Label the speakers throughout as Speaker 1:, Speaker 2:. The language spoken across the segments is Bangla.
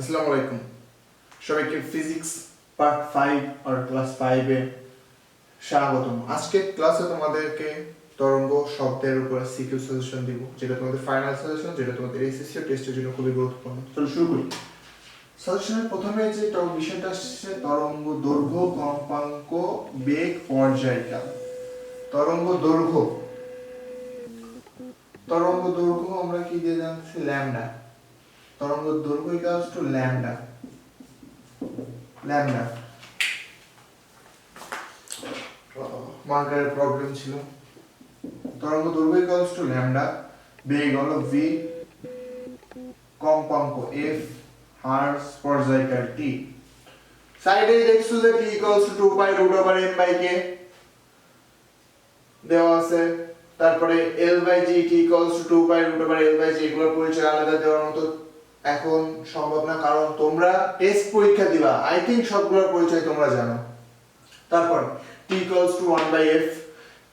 Speaker 1: আসসালামু আলাইকুম সবাইকে ফিজিক্স পার্ট ফাইভ আর ক্লাস ফাইভে স্বাগতম। আজকে ক্লাসে তোমাদেরকে তরঙ্গ শব্দের উপরে সিকিউ সাজেশন দিব, যেটা তোমাদের ফাইনাল সাজেশন যেটা তোমাদের এসএসসি টেস্টের জন্য খুবই গুরুত্বপূর্ণ। চলো শুরু করি। সাজেশনের প্রথমে যে বিষয়টা আসছে, তরঙ্গ দৈর্ঘ্য, কম্পাঙ্ক, বেগ পর্যায়কাল তরঙ্গ দৈর্ঘ্য। তরঙ্গ দৈর্ঘ্য আমরা কি দিয়ে জানছি ল্যামডা। তরঙ্গ দৈর্ঘ্য ইকুয়ালস টু ল্যামডা ল্যামডা মার্কারের প্রবলেম ছিল। তরঙ্গ দৈর্ঘ্য ইকুয়ালস টু ল্যামডা বেগ হলো ভি কম্পাঙ্ক এফ হার্স পর্যায়কাল টি সাইডে দেখছ যে T equals to 2 pi root over M by K দেওয়া আছে। তারপরে L by G T equals to 2 pi root over L by G এগুলোর পরিচয় আলাদা দেওয়ার মতো এখন সম্ভব না, কারণ তোমরা টেস্ট পরীক্ষা দিবা। আই থিঙ্ক সবগুলোর পরিচয় তোমরা জানো। তারপর t equals to 1 by f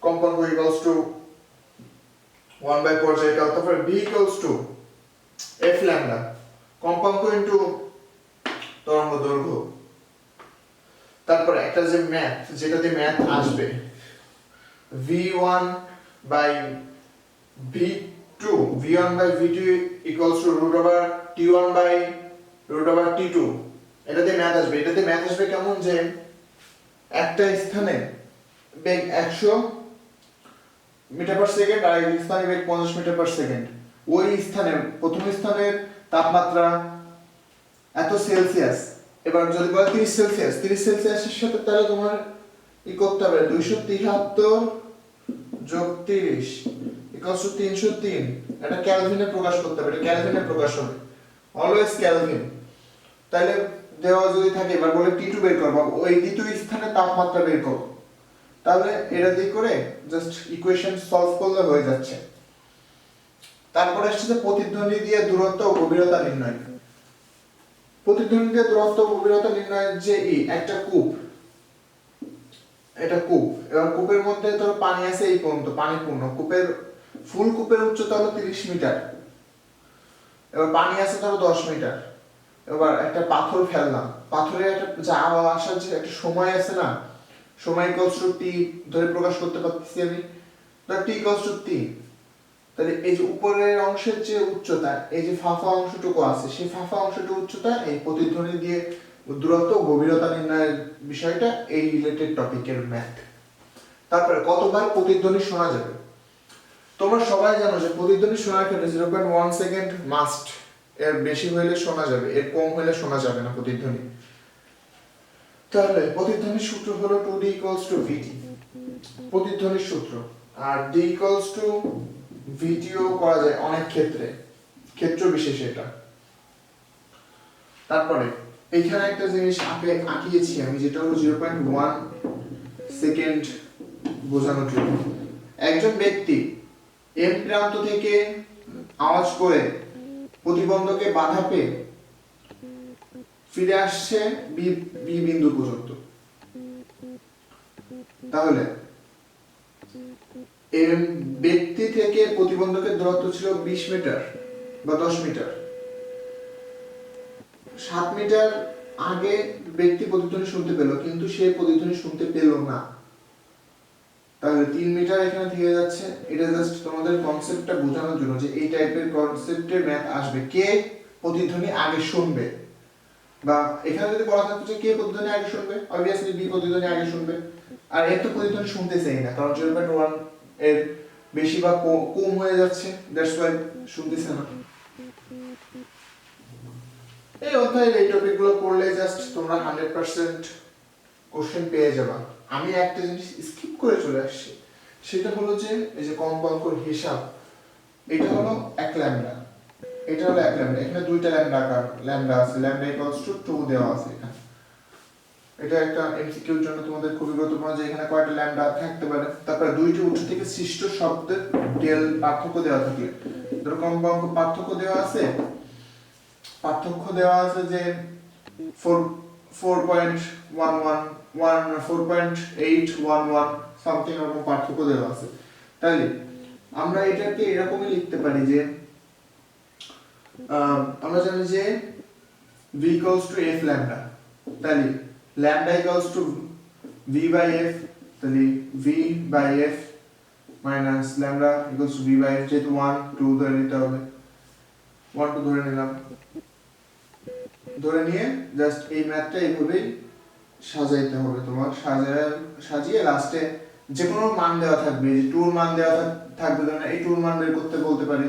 Speaker 1: কম্পাঙ্ক equals to 1 by পর্যায় কাল তারপরে b equals to f lambda কম্পাঙ্ক ইনটু তরঙ্গ দৈর্ঘ্য। তারপর একটা যে ম্যাথ যেটাতে ম্যাথ আসবে v1 by v 2 v1 by v2 equals to root over t1 by root over t2 এটাতে ম্যাথ আসবে। এটাতে ম্যাথ আসবে কেমন যে একটা স্থানে বেগ 100 মিটার পার সেকেন্ড আর এক স্থানে বেগ 50 মিটার পার সেকেন্ড ওই স্থানে, প্রথম স্থানের তাপমাত্রা এত সেলসিয়াস। এবার যদি বলে 30 সেলসিয়াস 30 সেলসিয়াসের সাথে তাহলে তোমার ই করতে হবে 273 যোগ 30 এটা ক্যালভিনে প্রকাশ করতে হবে, এটা ক্যালভিনে প্রকাশ হবে। অলওয়েজ ক্যালভিন তাহলে দেওয়া যদি থাকে, এবার বলে টি টু বের করব। ওই দ্বিতীয় স্থানে তাপমাত্রা বের করব। তাহলে এটা দিয়ে করে জাস্ট ইকুয়েশন সলভ করলে হয়ে যাচ্ছে। তারপরে আসছে প্রতিধ্বনি দিয়ে দূরত্ব ও গভীরতা নির্ণয়। প্রতিধ্বনি দিয়ে দূরত্ব ও গভীরতা নির্ণয়ের যে ই, একটা কূপ। এটা কূপ। এবার কূপের মধ্যে ধরো পানি আছে এই পর্যন্ত পানি পূর্ণ কূপের ফুল কূপের উচ্চতা হলো তিরিশ মিটার। এবার পানি আছে ধরো দশ মিটার। এবার একটা পাথর ফেললাম। পাথরের একটা যাওয়া আসার যে একটা সময় আছে না, সময় ইকলস টু ধরে প্রকাশ করতে পারতেছি আমি। ধর টি ইকলস টু টি তাহলে এই যে উপরের অংশের যে উচ্চতা, এই যে ফাফা অংশটুকু আছে, সেই ফাফা অংশটুকু উচ্চতা, এই প্রতিধ্বনি দিয়ে দূরত্ব, গভীরতা নির্ণয়ের বিষয়টা এই রিলেটেড টপিকের ম্যাথ তারপরে কতবার প্রতিধ্বনি শোনা যাবে? তোমরা সবাই জানো যে প্রতিধ্বনি শোনার ক্ষেত্রে zero point one second must এর বেশি হইলে শোনা যাবে, এর কম হইলে শোনা যাবে না প্রতিধ্বনি। তাহলে প্রতিধ্বনির সূত্র হলো two D equals to VT প্রতিধ্বনির সূত্র। আর ডি ইকুয়ালস টু ভিটিও করা যায় অনেক ক্ষেত্রে। ক্ষেত্র বিশেষে এটা। তারপরে এখানে একটা জিনিস আঁকে, আঁকিয়েছি আমি, যেটা হলো জিরো পয়েন্ট ওয়ান সেকেন্ড বোঝানোর জন্য। একজন ব্যক্তি এম প্রান্ত থেকে আওয়াজ করে প্রতিবন্ধকে বাধা পেয়ে ফিরে আসছে বি বিন্দু পর্যন্ত তাহলে এর ব্যক্তি থেকে প্রতিবন্ধকের দূরত্ব ছিল বিশ মিটার বা দশ মিটার। সাত মিটার আগে ব্যক্তি প্রতিধ্বনি শুনতে পেল, কিন্তু সে প্রতিধ্বনি শুনতে পেল না। তাহলে তিন মিটার এখানে থেকে যাচ্ছে। এটা জাস্ট তোমাদের কনসেপ্টটা বোঝানোর জন্য যে এই টাইপের কনসেপ্টের ম্যাথ আসবে। কে প্রতিধ্বনি আগে শুনবে? বা এখানে যদি বলা থাকতো যে কে প্রতিধ্বনি আগে শুনবে? অবভিয়াসলি বি প্রতিধ্বনি আগে শুনবে। আর এর তো প্রতিধ্বনি শুনতেছেই না, কারণ জিরো পয়েন্ট ওয়ানের বেশি বা কম- হয়ে যাচ্ছে দ্যাটস ওয়াই শুনতেছে না। এই অধ্যায়ের এই টপিকগুলো পড়লে জাস্ট তোমরা হান্ড্রেড পার্সেন্ট কোশ্চেন পেয়ে যাবা। আমি একটা জিনিস স্কিপ করে চলে আসছি। সেটা হলো যে, এই যে কম্পাঙ্কর হিসাব, এটা হলো এক ল্যামডা এটা হলো এক ল্যামডা এখানে দুইটা ল্যামডা আকার ল্যামডা আছে ল্যামডা ইকুয়ালস টু টু দেওয়া আছে এখানে। এটা একটা এমসিকিউর জন্য তোমাদের খুবই গুরুত্বপূর্ণ যে, এখানে কয়টা ল্যামডা থাকতে পারে। তারপরে দুইটি উৎস থেকে সৃষ্ট শব্দের টেল পার্থক্য দেওয়া থাকলে ধরো কম্পাঙ্ক পার্থক্য দেওয়া আছে। পার্থক্য দেওয়া আছে যে four four point one one one four point eight one one something এরকম পার্থক্য দেওয়া আছে। তাহলে আমরা এটাকে এরকমই লিখতে পারি যে আমরা জানি যে V equals to F lambda তাহলে lambda equals to V by F তাহলে V by F minus lambda equals to V by F যেহেতু ওয়ান টু ধরে নিতে হবে। ওয়ান টু ধরে নিলাম। ধরে নিয়ে জাস্ট এই ম্যাথটা এইভাবেই সাজাইতে হবে তোমার। সাজায়, সাজিয়ে লাস্টে যে কোনো মান দেওয়া থাকবে যে টুর মান দেওয়া থাক- থাকবে যেমন এই টুর মান বের করতে বলতে পারে।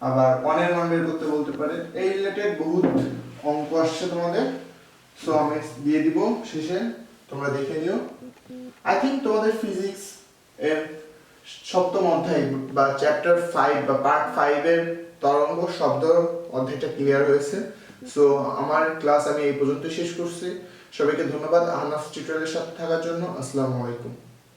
Speaker 1: আবার ওয়ানের মান বের করতে বলতে পারে। এই রিলেটেড বহুত অঙ্ক আসছে তোমাদের। সো আমি দিয়ে দিব শেষে, তোমরা দেখে নিও। আই থিঙ্ক তোমাদের ফিজিক্স এর সপ্তম অধ্যায় বা চ্যাপ্টার ফাইভ বা পার্ট ফাইভের তরঙ্গ শব্দ অধ্যায়টা ক্লিয়ার হয়েছে। সো আমার ক্লাস আমি এই পর্যন্ত শেষ করছি। সবাইকে ধন্যবাদ। আহনাফ টিউটোরিয়ালের সাথে থাকার জন্য। আসসালামু আলাইকুম।